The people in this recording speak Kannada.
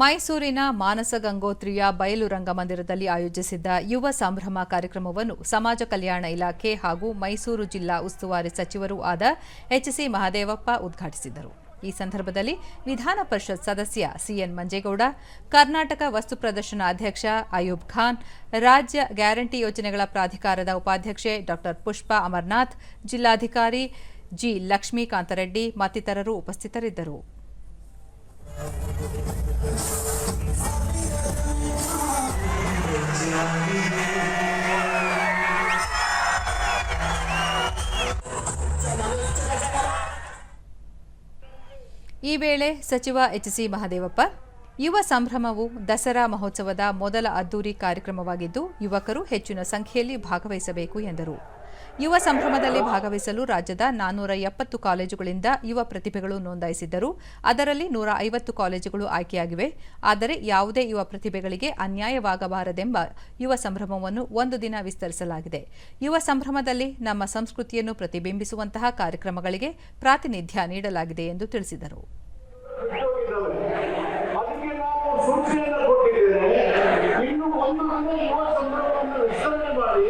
ಮೈಸೂರಿನ ಮಾನಸ ಗಂಗೋತ್ರಿಯ ಬಯಲು ರಂಗಮಂದಿರದಲ್ಲಿ ಆಯೋಜಿಸಿದ್ದ ಯುವ ಸಂಭ್ರಮ ಕಾರ್ಯಕ್ರಮವನ್ನು ಸಮಾಜ ಕಲ್ಯಾಣ ಇಲಾಖೆ ಹಾಗೂ ಮೈಸೂರು ಜಿಲ್ಲಾ ಉಸ್ತುವಾರಿ ಸಚಿವರೂ ಆದ ಎಚ್ಸಿ ಮಹದೇವಪ್ಪ ಉದ್ಘಾಟಿಸಿದರು. ಈ ಸಂದರ್ಭದಲ್ಲಿ ವಿಧಾನ ಪರಿಷತ್ ಸದಸ್ಯ ಸಿಎನ್ ಮಂಜೇಗೌಡ, ಕರ್ನಾಟಕ ವಸ್ತು ಪ್ರದರ್ಶನ ಅಧ್ಯಕ್ಷ ಅಯೂಬ್ ಖಾನ್, ರಾಜ್ಯ ಗ್ಯಾರಂಟಿ ಯೋಜನೆಗಳ ಪ್ರಾಧಿಕಾರದ ಉಪಾಧ್ಯಕ್ಷೆ ಡಾ ಪುಷ್ಪಾ ಅಮರ್ನಾಥ್, ಜಿಲ್ಲಾಧಿಕಾರಿ ಜಿ ಲಕ್ಷ್ಮೀಕಾಂತರೆಡ್ಡಿ ಮತ್ತಿತರರು ಉಪಸ್ಥಿತರಿದ್ದರು. ಈ ವೇಳೆ ಸಚಿವ ಎಚ್ಸಿ ಮಹದೇವಪ್ಪ, ಯುವ ಸಂಭ್ರಮವು ದಸರಾ ಮಹೋತ್ಸವದ ಮೊದಲ ಅದ್ದೂರಿ ಕಾರ್ಯಕ್ರಮವಾಗಿದ್ದು, ಯುವಕರು ಹೆಚ್ಚಿನ ಸಂಖ್ಯೆಯಲ್ಲಿ ಭಾಗವಹಿಸಬೇಕು ಎಂದರು. ಯುವ ಸಂಭ್ರಮದಲ್ಲಿ ಭಾಗವಹಿಸಲು ರಾಜ್ಯದ ನಾನ್ನೂರ ಎಪ್ಪತ್ತು ಕಾಲೇಜುಗಳಿಂದ ಯುವ ಪ್ರತಿಭೆಗಳು ನೋಂದಾಯಿಸಿದ್ದರು. ಅದರಲ್ಲಿ ನೂರ ಐವತ್ತು ಕಾಲೇಜುಗಳು ಆಯ್ಕೆಯಾಗಿವೆ. ಆದರೆ ಯಾವುದೇ ಯುವ ಪ್ರತಿಭೆಗಳಿಗೆ ಅನ್ಯಾಯವಾಗಬಾರದೆಂಬ ಯುವ ಸಂಭ್ರಮವನ್ನು ಒಂದು ದಿನ ವಿಸ್ತರಿಸಲಾಗಿದೆ. ಯುವ ಸಂಭ್ರಮದಲ್ಲಿ ನಮ್ಮ ಸಂಸ್ಕೃತಿಯನ್ನು ಪ್ರತಿಬಿಂಬಿಸುವಂತಹ ಕಾರ್ಯಕ್ರಮಗಳಿಗೆ ಪ್ರಾತಿನಿಧ್ಯ ನೀಡಲಾಗಿದೆ ಎಂದು ತಿಳಿಸಿದರು. ಸೂಚನೆಯನ್ನು ಕೊಟ್ಟಿದ್ದೇವೆ. ಇನ್ನು ಒಂದು ದಿನ ಸಂಭ್ರಮವನ್ನು ವಿಸ್ತರಣೆ ಮಾಡಿ